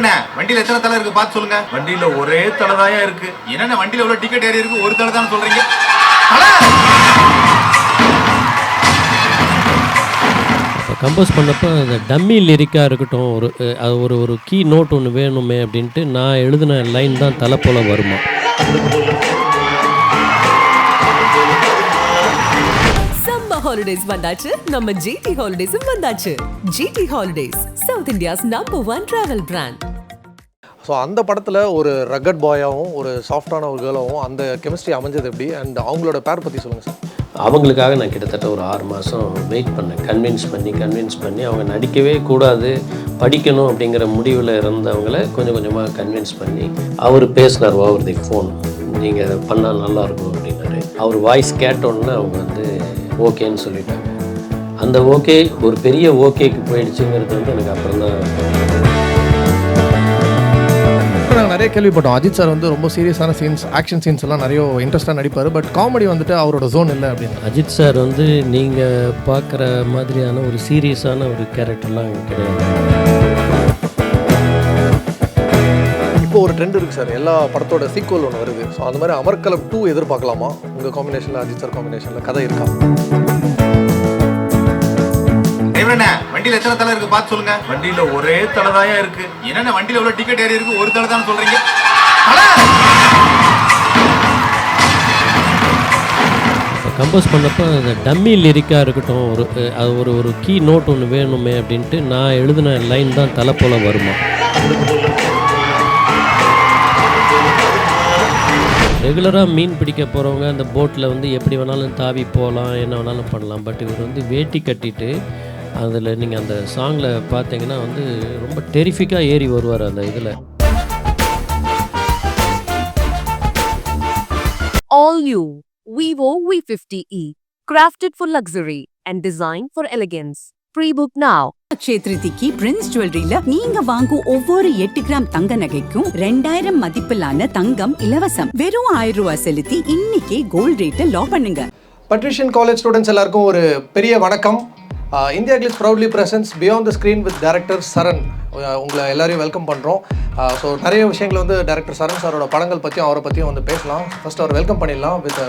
Driver வண்டியில எத்தனை தலை இருக்கு? பார்த்து சொல்லுங்க. வண்டியில ஒரே தலைதாயா இருக்கு. என்னென்ன? வண்டியில எவ்வளவு டிக்கெட் ஏறி இருக்கு? ஒரு தலை தான் சொல்றீங்க. தல! இப்போ கம்போஸ் பண்ணப்போ அந்த டம்மி லிரிக்காக இருக்கட்டும் ஒரு அது ஒரு ஒரு கீ நோட் ஒன்று வேணுமே அப்படின்ட்டு நான் எழுதின லைன் தான் தலை போல வருமா? ஹாலிடேஸ் வந்தாச்சு. நம்ம ஜிடி ஹாலிடேஸும் வந்தாச்சு. GT holidays South India's number one travel brand so அந்த படத்தில் ஒரு ரக்கட் பாயாகவும் ஒரு சாஃப்டான ஒரு கேர்ளாகவும் அந்த கெமிஸ்ட்ரி அமைஞ்சது எப்படி? அண்ட் அவங்களோட பேர் பற்றி சொல்லுங்கள் சார் அவங்களுக்காக நான் கிட்டத்தட்ட ஒரு ஆறு மாதம் வெயிட் பண்ணேன். கன்வின்ஸ் பண்ணி கன்வின்ஸ் பண்ணி அவங்க நடிக்கவே கூடாது படிக்கணும் அப்படிங்கிற முடிவில் இருந்தவங்கள கொஞ்சம் கொஞ்சமாக கன்வின்ஸ் பண்ணி அவர் பேசினார் ஓவர் தி ஃபோன் நீங்கள் பண்ணால் நல்லாயிருக்கும் அப்படின்னாரு. அவர் வாய்ஸ் கேட்டோன்னே அவங்க வந்து ஓகேன்னு சொல்லிட்டாங்க அந்த ஓகே ஒரு பெரிய ஓகேக்கு போயிடுச்சுங்கிறது வந்து எனக்கு அப்புறம் தான் நாங்கள் நிறைய கேள்விப்பட்டோம். அஜித் சார் வந்து ரொம்ப சீரியஸான சீன்ஸ் ஆக்ஷன் சீன்ஸ் எல்லாம் நிறைய இன்ட்ரெஸ்ட்டாக நடிப்பார். பட் காமெடி வந்துட்டு அவரோட ஜோன் இல்லை அப்படின்னு. அஜித் சார் வந்து நீங்கள் பார்க்குற மாதிரியான ஒரு சீரியஸான ஒரு கேரக்டர்லாம் கிடையாது. இப்போ ஒரு ட்ரெண்ட் இருக்குது சார். எல்லா படத்தோட சீக்குவல் ஒன்று வருது. ஸோ அந்த மாதிரி அமர்கலம் டூ எதிர்பார்க்கலாமா? உங்கள் காம்பினேஷனில் அஜித் சார் காம்பினேஷனில் கதை இருக்கா? வண்டியில எத்தனை தலை இருக்கு? பார்த்து சொல்லுங்க. வண்டியில ஒரே தலைதாயா இருக்கு. என்னென்ன வண்டியில எவ்வளவு டிக்கெட் ஏறி இருக்கு? ஒரு தலை தான் சொல்றீங்க. கம்போஸ் பண்ணப்போ அந்த டம்மி லிரிக்காக இருக்கட்டும் ஒரு அது ஒரு ஒரு கீ நோட் ஒன்று வேணுமே அப்படின்ட்டு நான் எழுதின லைன் தான் தலை போல வருமா? ரெகுலராக மீன் பிடிக்க போகிறவங்க அந்த போட்டில் வந்து எப்படி வேணாலும் தாவி போகலாம் என்ன வேணாலும் பண்ணலாம். பட் இவர் வந்து வேட்டி கட்டிட்டு அதில் நீங்கள் அந்த சாங்கில் பார்த்தீங்கன்னா வந்து ரொம்ப டெரிஃபிக்காக ஏறி வருவார் அந்த இதில். All இ Vivo V50e, crafted for luxury and designed for elegance. Pre-book now. சேத்ரிதிக்கு பிரின்ஸ் ஜுவல்லரியில நீங்க வாங்கும் ஒவ்வொரு எட்டு கிராம் தங்க நகைக்கும் ரெண்டாயிரம் மதிப்பிலான தங்கம் இலவசம். வெறும் ஆயிரம் ரூபாய் செலுத்தி இன்னைக்கே கோல்ட் ரேட்டை லாக் பண்ணுங்க. பட்ரிஷியன் காலேஜ் ஸ்டூடெண்ட்ஸ் எல்லாருக்கும் ஒரு பெரிய வணக்கம். India Glitz proudly presents beyond the screen with director Charan உங்களை எல்லாரையும் வெல்கம் பண்ணுறோம் ஸோ நிறைய விஷயங்கள் வந்து டேரக்டர் சரண் சாரோட படங்கள் பற்றியும் அவரை பற்றியும் வந்து பேசலாம். ஃபர்ஸ்ட் அவர் வெல்கம் பண்ணிடலாம் வித்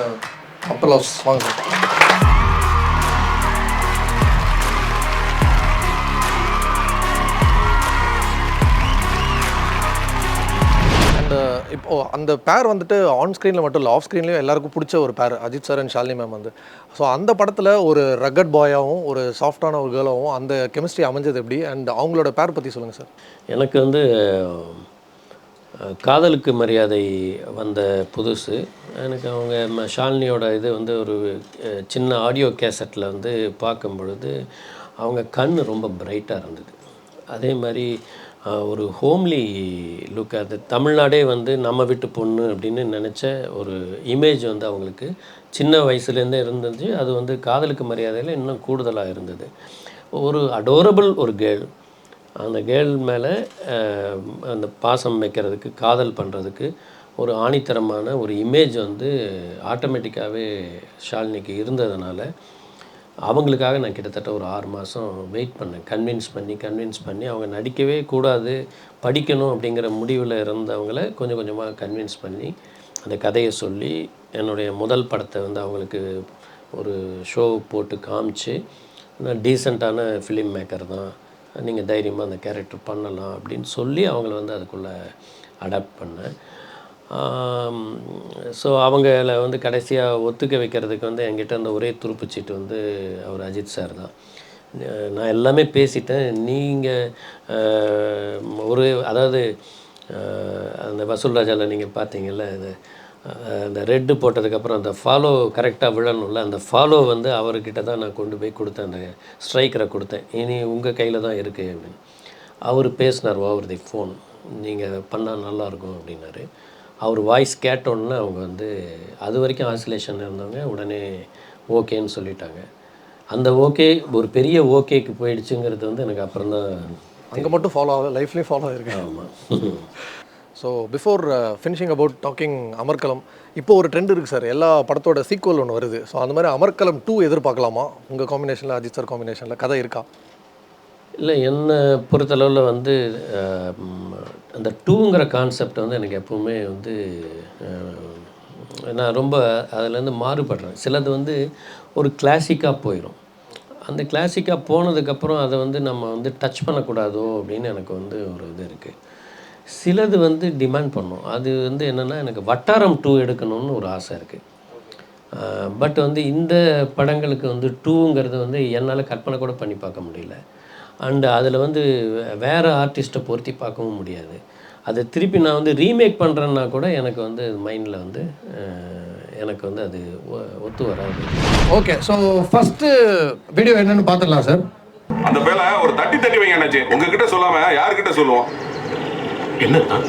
அப்டலாஸ் வாங்க. இப்போ அந்த பேர் வந்துட்டு ஆன் ஸ்க்ரீனில் மட்டும் இல்லை ஆஃப் ஸ்க்ரீன்லேயும் எல்லாருக்கும் பிடிச்ச ஒரு பேர் Ajith sir and Shalini ma'am வந்து. ஸோ அந்த படத்தில் ஒரு ரக்கட் பாயாகவும் ஒரு சாஃப்டான ஒரு கேர்ளாகவும் அந்த கெமிஸ்ட்ரி அமைஞ்சது எப்படி? அண்ட் அவங்களோட பேர் பற்றி சொல்லுங்கள் சார் எனக்கு வந்து காதலுக்கு மரியாதை வந்த புதுசு. எனக்கு அவங்க ம- ஷாலினியோட இது வந்து ஒரு சின்ன ஆடியோ கேசட்டில் வந்து பார்க்கும் பொழுது அவங்க கண் ரொம்ப பிரைட்டாக இருந்தது. அதே மாதிரி ஒரு ஹோம்லி லுக் அது தமிழ்நாடே வந்து நம்ம வீட்டு பொண்ணு அப்படின்னு நினச்ச ஒரு இமேஜ் வந்து அவங்களுக்கு சின்ன வயசுலேருந்தே இருந்துச்சு. அது வந்து காதலுக்கு மரியாதையில் இன்னும் கூடுதலாக இருந்தது. ஒரு அடோரபிள் ஒரு கேர்ள் அந்த கேர்ள் மேலே அந்த பாசம் வைக்கிறதுக்கு காதல் பண்ணுறதுக்கு ஒரு ஆணித்தரமான ஒரு இமேஜ் வந்து ஆட்டோமேட்டிக்காகவே ஷாலினிக்கு இருந்ததுனால அவங்களுக்காக நான் கிட்டத்தட்ட ஒரு ஆறு மாதம் வெயிட் பண்ணேன். கன்வின்ஸ் பண்ணி கன்வின்ஸ் பண்ணி அவங்க நடிக்கவே கூடாது படிக்கணும் அப்படிங்கிற முடிவில் இருந்தவங்கள கொஞ்சம் கொஞ்சமாக கன்வின்ஸ் பண்ணி அந்த கதையை சொல்லி என்னுடைய முதல் படத்தை வந்து அவங்களுக்கு ஒரு ஷோ போட்டு காமிச்சு நான் டீசெண்டான ஃபிலிம் மேக்கர் தான். நீங்கள் தைரியமாக அந்த கேரக்டர் பண்ணலாம் அப்படின்னு சொல்லி அவங்கள வந்து அதுக்குள்ளே அடாப்ட் பண்ணேன். ஸோ அவங்கள வந்து கடைசியாக ஒத்துக்க வைக்கிறதுக்கு வந்து என்கிட்ட அந்த ஒரே துருப்புச்சீட்டு வந்து அவர் அஜித் சார் தான். நான் எல்லாமே பேசிட்டேன். நீங்கள் ஒரு அதாவது அந்த வசூல் ராஜாவில் நீங்கள் பார்த்தீங்கல்ல இது அந்த ரெட்டு போட்டதுக்கப்புறம் அந்த ஃபாலோ கரெக்டாக விழணும்ல அந்த ஃபாலோ வந்து அவர்கிட்ட தான் நான் கொண்டு போய் கொடுத்தேன். அந்த ஸ்ட்ரைக்கரை கொடுத்தேன். இனி உங்கள் கையில் தான் இருக்குது அப்படின்னு. அவர் பேசினார் ஓவர் தி ஃபோன் நீங்கள் பண்ணால் நல்லாயிருக்கும் அப்படின்னாரு. அவர் வாய்ஸ் கேட்டோன்னே அவங்க வந்து அது வரைக்கும் ஆசிலேஷன் இருந்தவங்க உடனே ஓகேன்னு சொல்லிட்டாங்க. அந்த ஓகே ஒரு பெரிய ஓகேக்கு போயிடுச்சுங்கிறது வந்து எனக்கு அப்புறம் தான் அங்கே மட்டும் ஃபாலோ ஆகுது லைஃப்லேயும் ஃபாலோ ஆகிருக்கு ஆமாம் so before finishing about talking Amarkalam இப்போ ஒரு ட்ரெண்ட் இருக்குது சார் எல்லா படத்தோட சீக்குவல் ஒன்று வருது. ஸோ அந்த மாதிரி அமர்கலம் டூ எதிர்பார்க்கலாமா? உங்கள் காம்பினேஷனில் அஜித் சார் காம்பினேஷனில் கதை இருக்கா? இல்லை என்னை பொறுத்தளவில் வந்து அந்த டூங்கிற கான்செப்ட் வந்து எனக்கு எப்போவுமே வந்து நான் ரொம்ப அதுலேருந்து மாறுபடுறேன். சிலது வந்து ஒரு கிளாசிக்காக போயிடும் அந்த கிளாசிக்காக போனதுக்கப்புறம் அதை வந்து நம்ம வந்து டச் பண்ணக்கூடாதோ அப்படின்னு எனக்கு வந்து ஒரு இது இருக்குது சிலது வந்து டிமாண்ட் பண்ணும். அது வந்து என்னென்னா எனக்கு வட்டாரம் டூ எடுக்கணும்னு ஒரு ஆசை இருக்குது பட் வந்து இந்த படங்களுக்கு வந்து டூங்கிறது வந்து என்னால் கற்பனை கூட பண்ணி பார்க்க முடியல. அண்டு அதில் வந்து வேறு ஆர்டிஸ்ட்டை பொருத்தி பார்க்கவும் முடியாது. அதை திருப்பி நான் வந்து ரீமேக் பண்ணுறேன்னா கூட எனக்கு வந்து மைண்டில் வந்து எனக்கு வந்து அது ஒ- ஒத்து வராது. ஓகே ஸோ ஃபஸ்ட்டு வீடியோ என்னன்னு பார்த்துடலாம் சார் அந்த பேல ஒரு தட்டி தட்டி வைங்க அண்ணாச்சி. உங்ககிட்ட சொல்லாம யாருக்கிட்ட சொல்லுவோம்? என்னதான்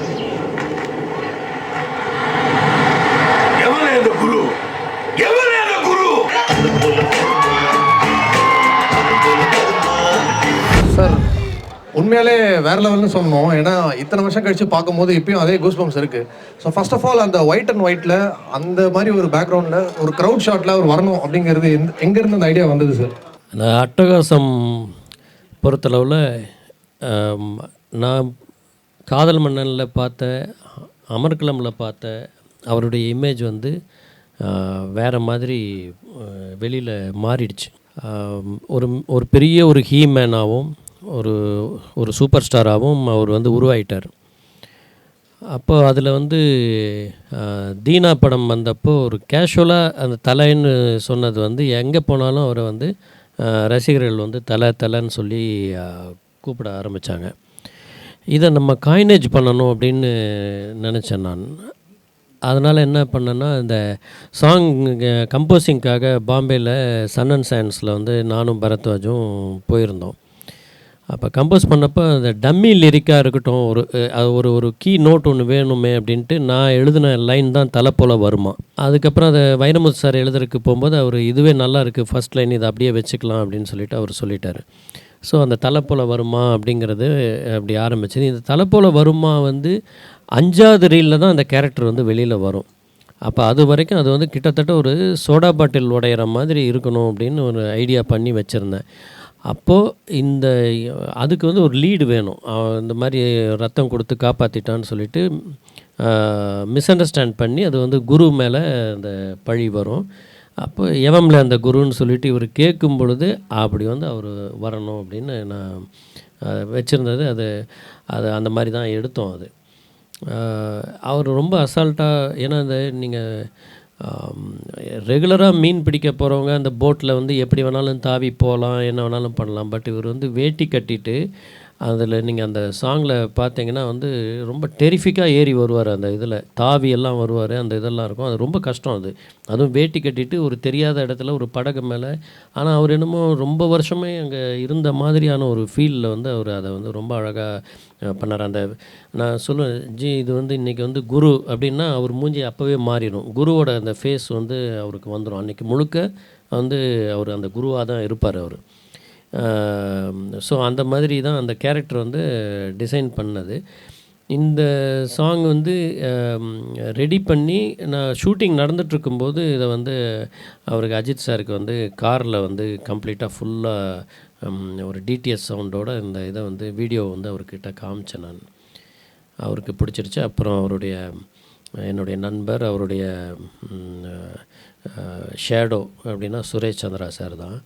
உண்மையாலே வேற லெவல்னு சொல்லணும். ஏன்னா இத்தனை வருஷம் கழிச்சு பார்க்கும்போது இப்பயும் அதே கூஸ் பம்ஸ் இருக்கு. ஸோ ஃபர்ஸ்ட் ஆஃப் ஆல் அந்த ஒயிட் அண்ட் ஒயிட்ல அந்த மாதிரி ஒரு பேக்ரவுண்ட்ல ஒரு க்ரௌட் ஷாட்ல அவர் வரணும் அப்படிங்கிறது எந்த- எங்கேருந்து அந்த ஐடியா வந்தது சார் அந்த அட்டகாசம் பொறுத்தளவில் நான் காதல் மன்னனில் பார்த்த அமர்கலமில் பார்த்த அவருடைய இமேஜ் வந்து வேறு மாதிரி வெளியில் மாறிடுச்சு. ஒரு ஒரு பெரிய ஒரு ஹீமேனாகவும் ஒரு ஒரு சூப்பர் ஸ்டாராகவும் அவர் வந்து உருவாயிட்டார். அப்போ அதில் வந்து தீனா படம் வந்தப்போ ஒரு கேஷுவலாக அந்த தலைன்னு சொன்னது வந்து எங்கே போனாலும் அவரை வந்து ரசிகர்கள் வந்து தலை தலைன்னு சொல்லி கூப்பிட ஆரம்பித்தாங்க இதை நம்ம காயினேஜ் பண்ணணும் அப்படின்னு நினச்சேன் நான். அதனால் என்ன பண்ணேன்னா இந்த சாங் கம்போசிங்க்காக பாம்பேயில் சன் அண்ட் சயின்ஸில் வந்து நானும் பரத்வாஜும் போயிருந்தோம். அப்போ கம்போஸ் பண்ணப்போ அந்த டம்மி லிரிக்காக இருக்கட்டும் ஒரு அது ஒரு ஒரு கீ நோட் ஒன்று வேணுமே அப்படின்ட்டு நான் எழுதின லைன் தான் தலை போல் வருமா? அதுக்கப்புறம் அதை வைரமுத்து சார் எழுதுறதுக்கு போகும்போது அவர் இதுவே நல்லா இருக்குது ஃபர்ஸ்ட் லைன் இதை அப்படியே வச்சுக்கலாம் அப்படின்னு சொல்லிட்டு அவர் சொல்லிட்டார். ஸோ அந்த தலை போல் வருமா அப்படிங்கிறது அப்படி ஆரம்பிச்சது. இந்த தலை போல் வருமா வந்து அஞ்சாவது ரீலில் தான் அந்த கேரக்டர் வந்து வெளியில் வரும். அப்போ அது வரைக்கும் அது வந்து கிட்டத்தட்ட ஒரு சோடா பாட்டில் உடையிற மாதிரி இருக்கணும் அப்படின்னு ஒரு ஐடியா பண்ணி வச்சுருந்தேன். அப்போது இந்த அதுக்கு வந்து ஒரு லீடு வேணும். இந்த மாதிரி ரத்தம் கொடுத்து காப்பாற்றிட்டான்னு சொல்லிட்டு மிஸ் அண்டர்ஸ்டாண்ட் பண்ணி அது வந்து குரு மேலே அந்த பழி வரும். அப்போ எவம்ல அந்த குருன்னு சொல்லிட்டு இவர் கேட்கும் பொழுது அப்படி வந்து அவர் வரணும் அப்படின்னு நான் வச்சுருந்தது. அது அது அந்த மாதிரி தான் எடுத்தோம் அது. அவர் ரொம்ப அசால்ட்டாக ஏன்னா இந்த நீங்கள் ரெகுலராக மீன் பிடிக்க போகிறவங்க அந்த போட்டில் வந்து எப்படி வேணாலும் தாவி போகலாம் என்ன வேணாலும் பண்ணலாம். பட் இவர் வந்து வேட்டி கட்டிட்டு அதில் நீங்கள் அந்த சாங்கில் பார்த்தீங்கன்னா வந்து ரொம்ப டெரிஃபிக்காக ஏறி வருவார் அந்த இதில். தாவி எல்லாம் வருவார் அந்த இதெல்லாம் இருக்கும். அது ரொம்ப கஷ்டம் அது. அதுவும் வேட்டி கட்டிட்டு ஒரு தெரியாத இடத்துல ஒரு படகு மேலே. ஆனால் அவர் என்னமோ ரொம்ப வருஷமே அங்கே இருந்த மாதிரியான ஒரு ஃபீலில் வந்து அவர் அதை வந்து ரொம்ப அழகாக பண்ணார். அந்த நான் சொல்லுவேன் ஜி இது வந்து இன்றைக்கி வந்து குரு அப்படின்னா அவர் மூஞ்சி அப்போவே மாறிடும். குருவோட அந்த ஃபேஸ் வந்து அவருக்கு வந்துடும் அன்றைக்கி முழுக்க வந்து அவர் அந்த குருவாக தான் இருப்பார் அவர். ஸோ அந்த மாதிரி தான் அந்த கேரக்டர் வந்து டிசைன் பண்ணது. இந்த சாங் வந்து ரெடி பண்ணி நான் ஷூட்டிங் நடந்துகிட்ருக்கும்போது இதை வந்து அவருக்கு அஜித் சாருக்கு வந்து காரில் வந்து கம்ப்ளீட்டாக ஃபுல்லாக ஒரு டிடிஎஸ் சவுண்டோட இந்த இதை வந்து வீடியோ வந்து அவர்கிட்ட காமிச்சேன் நான். அவருக்கு பிடிச்சிருச்சு. அப்புறம் அவருடைய என்னுடைய நண்பர் அவருடைய ஷேடோ அப்படின்னா சுரேஷ் சந்திரா சார் தான்.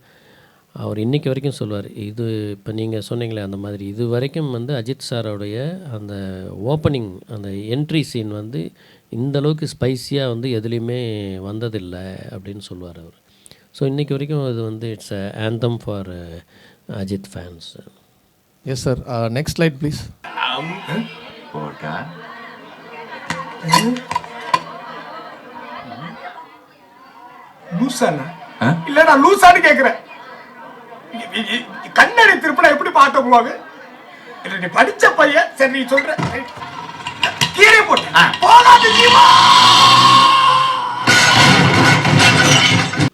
அவர் இன்றைக்கி வரைக்கும் சொல்லுவார் இது இப்போ நீங்கள் சொன்னீங்களே அந்த மாதிரி. இது வரைக்கும் வந்து அஜித் சாரோடைய அந்த ஓப்பனிங் அந்த என்ட்ரி சீன் வந்து இந்த அளவுக்கு ஸ்பைஸியாக வந்து எதுலேயுமே வந்ததில்லை அப்படின்னு சொல்லுவார் அவர். ஸோ இன்றைக்கி வரைக்கும் அது வந்து it's a anthem for Ajith fans yes sir next light please லூசானா இல்ல நான் லூசான்னு இ- கண்ணாடி திருப்பினா எப்படி பார்க்க போவாங்க இல்ல நீ படிச்ச பையன் சரி நீ சொல்ற. கீழே போட்டு. போகாது ஜீவா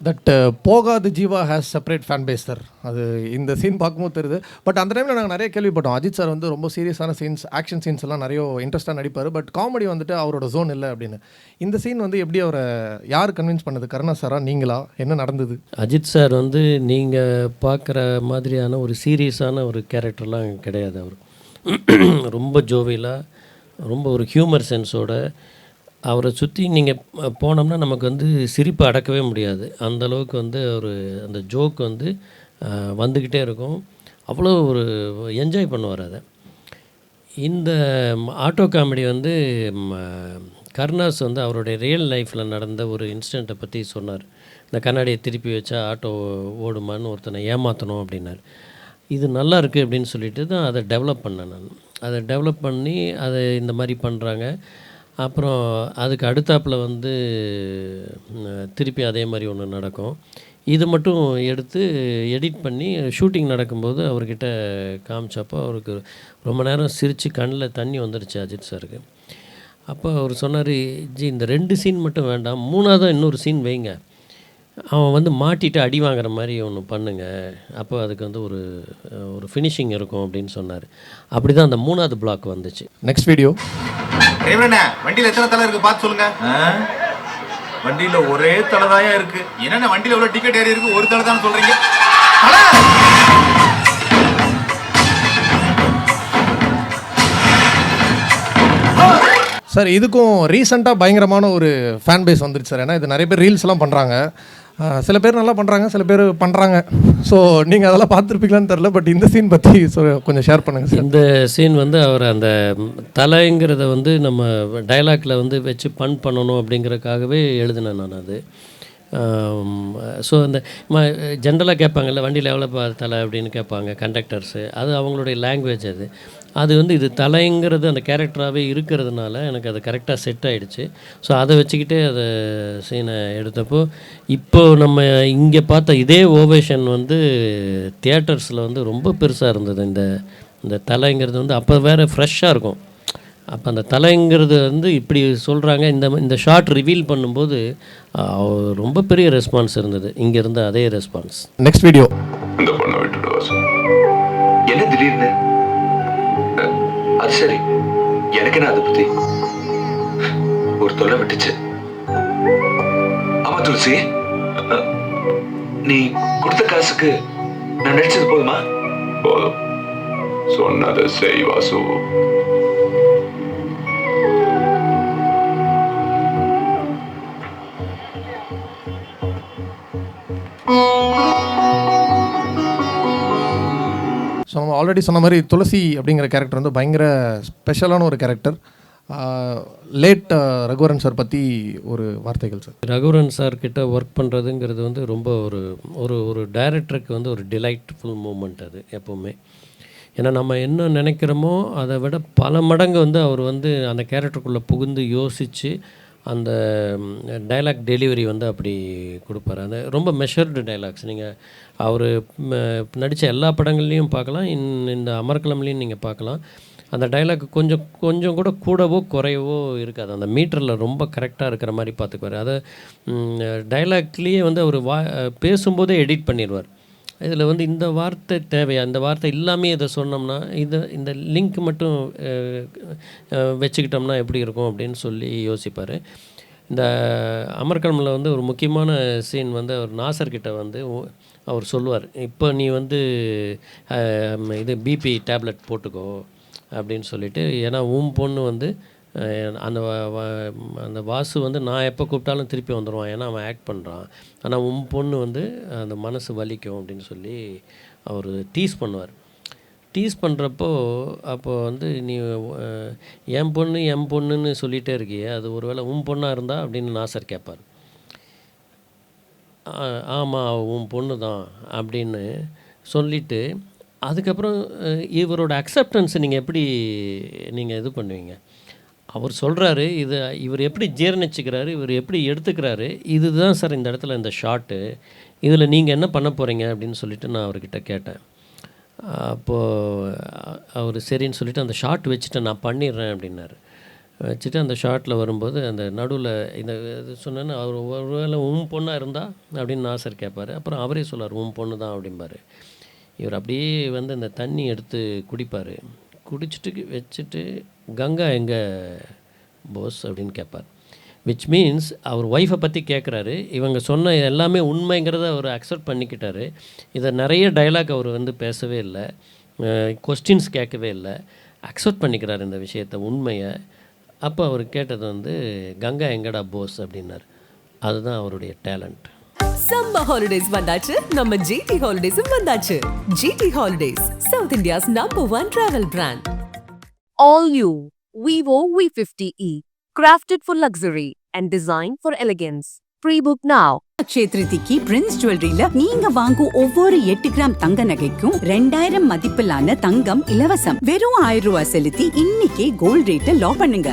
தட் uh, போகாது Jiiva has separate fan base sir அது இந்த சீன் பார்க்கும்போது தெரியுது. பட் அந்த டைமில் நாங்கள் நிறைய கேள்விப்பட்டோம். அஜித் சார் வந்து ரொம்ப சீரியஸான சீன்ஸ் ஆக்ஷன் சீன்ஸ் எல்லாம் நிறைய இன்ட்ரெஸ்ட்டாக நடிப்பார். பட் காமெடி வந்துட்டு அவரோட ஜோன் இல்லை அப்படின்னு. இந்த சீன் வந்து எப்படி அவரை யார் கன்வின்ஸ் பண்ணது? கருணா சாரா நீங்களா? என்ன நடந்தது? அஜித் சார் வந்து நீங்கள் பார்க்குற மாதிரியான ஒரு சீரியஸான ஒரு கேரக்டர்லாம் கிடையாது அவர். ரொம்ப ஜோவியலாக ரொம்ப ஒரு ஹியூமர் சென்ஸோட அவரை சுற்றி நீங்கள் போனோம்னா நமக்கு வந்து சிரிப்பை அடக்கவே முடியாது. அந்த அளவுக்கு வந்து ஒரு அந்த ஜோக் வந்து வந்துக்கிட்டே இருக்கும். அவ்வளோ ஒரு என்ஜாய் பண்ணுவார் அதை. இந்த ஆட்டோ காமெடி வந்து கருணாஸ் வந்து அவருடைய ரியல் லைஃப்பில் நடந்த ஒரு இன்சிடெண்ட்டை பற்றி சொன்னார். இந்த கண்ணாடியை திருப்பி வச்சா ஆட்டோ ஓடுமான்னு ஒருத்தனை ஏமாற்றணும் அப்படின்னார். இது நல்லா இருக்குது அப்படின்னு சொல்லிட்டு தான் அதை டெவலப் பண்ணேன் நான். அதை டெவலப் பண்ணி அதை இந்த மாதிரி பண்ணுறாங்க அப்புறம் அதுக்கு அடுத்தாப்பில் வந்து திருப்பி அதே மாதிரி ஒன்று நடக்கும். இது மட்டும் எடுத்து எடிட் பண்ணி ஷூட்டிங் நடக்கும்போது அவர்கிட்ட காமிச்சப்போ அவருக்கு ரொம்ப நேரம் சிரித்து கண்ணில் தண்ணி வந்துடுச்சு அஜித் சாருக்கு. அப்போ அவர் சொன்னார் ஜி இந்த ரெண்டு சீன் மட்டும் வேண்டாம். மூணாவதாக இன்னொரு சீன் வைங்க. அவன் வந்து மாட்டிட்டு அடி வாங்குற மாதிரி ஒன்று பண்ணுங்க. அப்போ அதுக்கு வந்து ஒரு ஒரு ஃபினிஷிங் இருக்கும் அப்படின்னு சொன்னார். அப்படி தான் அந்த மூணாவது பிளாக் வந்துச்சு. நெக்ஸ்ட் வீடியோ வண்டியில எத்தனை தலை இருக்கு? பார்த்து சொல்லுங்க. வண்டியில ஒரே தலைதாயா இருக்கு. என்னென்ன வண்டியில எவ்வளவு டிக்கெட் ஏறி இருக்கு? ஒரு தலை தான் சொல்றீங்க. சார் இதுக்கும் ரீசெண்டாக பயங்கரமான ஒரு ஃபேன் பேஸ் வந்துருச்சு சார் ஏன்னா இது நிறைய பேர் ரீல்ஸ்லாம் பண்ணுறாங்க சில பேர் நல்லா பண்ணுறாங்க சில பேர் பண்ணுறாங்க ஸோ நீங்கள் அதெல்லாம் பார்த்துருப்பீங்களான்னு தெரில பட் இந்த சீன் பற்றி கொஞ்சம் ஷேர் பண்ணுங்கள் இந்த சீன் வந்து அவர் அந்த தலைங்கிறத வந்து நம்ம டைலாக்ல வந்து வச்சு பண் பண்ணணும் அப்படிங்கிறதுக்காகவே எழுதினேன் நான் அது. ஸோ அந்த ஜென்ரலாக கேட்பாங்கல்ல வண்டியில் எவ்வளோ தலை அப்படின்னு கேட்பாங்க கண்டக்டர்ஸு அது அவங்களுடைய லாங்குவேஜ் அது. அது வந்து இது தலைங்கிறது அந்த கேரக்டராகவே இருக்கிறதுனால எனக்கு அது கரெக்டாக செட் ஆயிடுச்சு. ஸோ அதை வச்சுக்கிட்டே அதை சீனை எடுத்தப்போ இப்போ நம்ம இங்கே பார்த்த இதே ஓவேஷன் வந்து தியேட்டர்ஸில் வந்து ரொம்ப பெருசாக இருந்தது. இந்த இந்த தலைங்கிறது வந்து அப்போ வேறு ஃப்ரெஷ்ஷாக இருக்கும். அப்போ அந்த தலைங்கிறது வந்து இப்படி சொல்கிறாங்க இந்த இந்த ஷார்ட் ரிவீல் பண்ணும்போது ரொம்ப பெரிய ரெஸ்பான்ஸ் இருந்தது. இங்கே இருந்த அதே ரெஸ்பான்ஸ் நெக்ஸ்ட் வீடியோ. என்ன திடீர்னு? அது சரி எனக்கு என்ன அதை பத்தி? ஒரு தொல்லை விட்டுச்சு. ஆமா துளசி. நீ கொடுத்த காசுக்கு நான் நடிச்சது போதுமா? போதும். சொன்னதை செய் வாசு. ஸோ நம்ம ஆல்ரெடி சொன்ன மாதிரி துளசி அப்படிங்கிற கேரக்டர் வந்து பயங்கர ஸ்பெஷலான ஒரு கேரக்டர் லேட் ரகுவரன் சார் பற்றி ஒரு வார்த்தைகள் சார் ரகுவரன் சார் கிட்ட ஒர்க் பண்ணுறதுங்கிறது வந்து ரொம்ப ஒரு ஒரு ஒரு டைரக்டருக்கு வந்து ஒரு டிலைட்ஃபுல் மூமெண்ட் அது எப்போவுமே. ஏன்னா நம்ம என்ன நினைக்கிறோமோ அதை விட பல மடங்கு வந்து அவர் வந்து அந்த கேரக்டருக்குள்ளே புகுந்து யோசித்து அந்த டைலாக் டெலிவரி வந்து அப்படி கொடுப்பாரு. அந்த ரொம்ப மெஷர்டு டைலாக்ஸ் நீங்கள் அவர் நடித்த எல்லா படங்கள்லையும் பார்க்கலாம். இன் இந்த அமர்கலம்லேயும் நீங்கள் பார்க்கலாம். அந்த டைலாக் கொஞ்சம் கொஞ்சம் கூட கூடவோ குறையவோ இருக்காது. அந்த மீட்டரில் ரொம்ப கரெக்டாக இருக்கிற மாதிரி பார்த்துக்குவார். அதை டைலாக்லேயே வந்து அவர் வா பேசும்போதே எடிட் பண்ணிடுவார். இதில் வந்து இந்த வார்த்தை தேவையா? இந்த வார்த்தை இல்லாமே இதை சொன்னோம்னா இதை இந்த லிங்க் மட்டும் வச்சுக்கிட்டோம்னா எப்படி இருக்கும் அப்படின்னு சொல்லி யோசிப்பார். இந்த அமர்கலமில் வந்து ஒரு முக்கியமான சீன் வந்து அவர் நாசர்கிட்ட வந்து அவர் சொல்லுவார் இப்போ நீ வந்து இது பிபி டேப்லெட் போட்டுக்கோ அப்படின்னு சொல்லிட்டு. ஏன்னா உன் பொண்ணு வந்து அந்த அந்த வாசு வந்து நான் எப்போ கூப்பிட்டாலும் திருப்பி வந்துடுவான். ஏன்னா அவன் ஆக்ட் பண்ணுறான் ஆனால் உன் பொண்ணு வந்து அந்த மனசு வலிக்கும் அப்படின்னு சொல்லி அவர் டீஸ் பண்ணுவார். டீஸ் பண்ணுறப்போ அப்போ வந்து நீ என் பொண்ணு என் பொண்ணுன்னு சொல்லிகிட்டே இருக்கியே அது ஒருவேளை உன் பொண்ணாக இருந்தா அப்படின்னு நாசர் கேட்பார். ஆ- ஆமாம் உன் பொண்ணு தான் அப்படின்னு சொல்லிட்டு அதுக்கப்புறம் இவரோட அக்செப்டன்ஸை நீங்கள் எப்படி நீங்கள் இது பண்ணுவீங்க? அவர் சொல்கிறாரு இது இவர் எப்படி ஜீரணிச்சுக்கிறாரு இவர் எப்படி எடுத்துக்கிறாரு இதுதான் சார் இந்த இடத்துல இந்த ஷாட்டு. இதில் நீங்கள் என்ன பண்ண போகிறீங்க அப்படின்னு சொல்லிட்டு நான் அவர்கிட்ட கேட்டேன். அப்போது அவர் சரின்னு சொல்லிட்டு அந்த ஷாட் வச்சுட்டு நான் பண்ணிடுறேன் அப்படின்னாரு. வச்சுட்டு அந்த ஷார்ட்டில் வரும்போது அந்த நடுவில் இந்த இது சொன்னேன்னு அவர் ஒருவேளை உன் பொண்ணாக இருந்தா அப்படின்னு நாசர் கேட்பார். அப்புறம் அவரே சொல்லார் உன் பொண்ணு தான் அப்படிம்பார். இவர் அப்படியே வந்து அந்த தண்ணி எடுத்து குடிப்பார். குடிச்சிட்டு வச்சுட்டு கங்கா எங்கே போஸ் அப்படின்னு கேட்பார் விச் மீன்ஸ் அவர் ஒய்ஃபை பற்றி கேட்குறாரு இவங்க சொன்ன எல்லாமே உண்மைங்கிறத அவர் அக்செப்ட் பண்ணிக்கிட்டாரு. இதை நிறைய டைலாக் அவர் வந்து பேசவே இல்லை. கொஸ்டின்ஸ் கேட்கவே இல்லை. அக்செப்ட் பண்ணிக்கிறார் இந்த விஷயத்தை உண்மையை. அப்போ அவர் கேட்டது வந்து கங்கா எங்கடா போஸ் அப்படின்னார். அதுதான் அவருடைய டேலண்ட் சம்ம ஹாலிடேஸ் வந்தாச்சு. நம்ம ஜிடி ஹாலிடேஸும் வந்தாச்சு. GT holidays South India's number one travel brand All new Vivo V50e, crafted for luxury and designed for elegance. Pre-book now. சேத்ரிதிக்கு பிரின்ஸ் ஜுவல்லரியில நீங்க வாங்கும் ஒவ்வொரு எட்டு கிராம் தங்க நகைக்கும் ரெண்டாயிரம் மதிப்பிலான தங்கம் இலவசம் வெறும் ஆயிரம் ரூபாய் செலுத்தி இன்னைக்கே கோல்ட் ரேட்டை லா பண்ணுங்க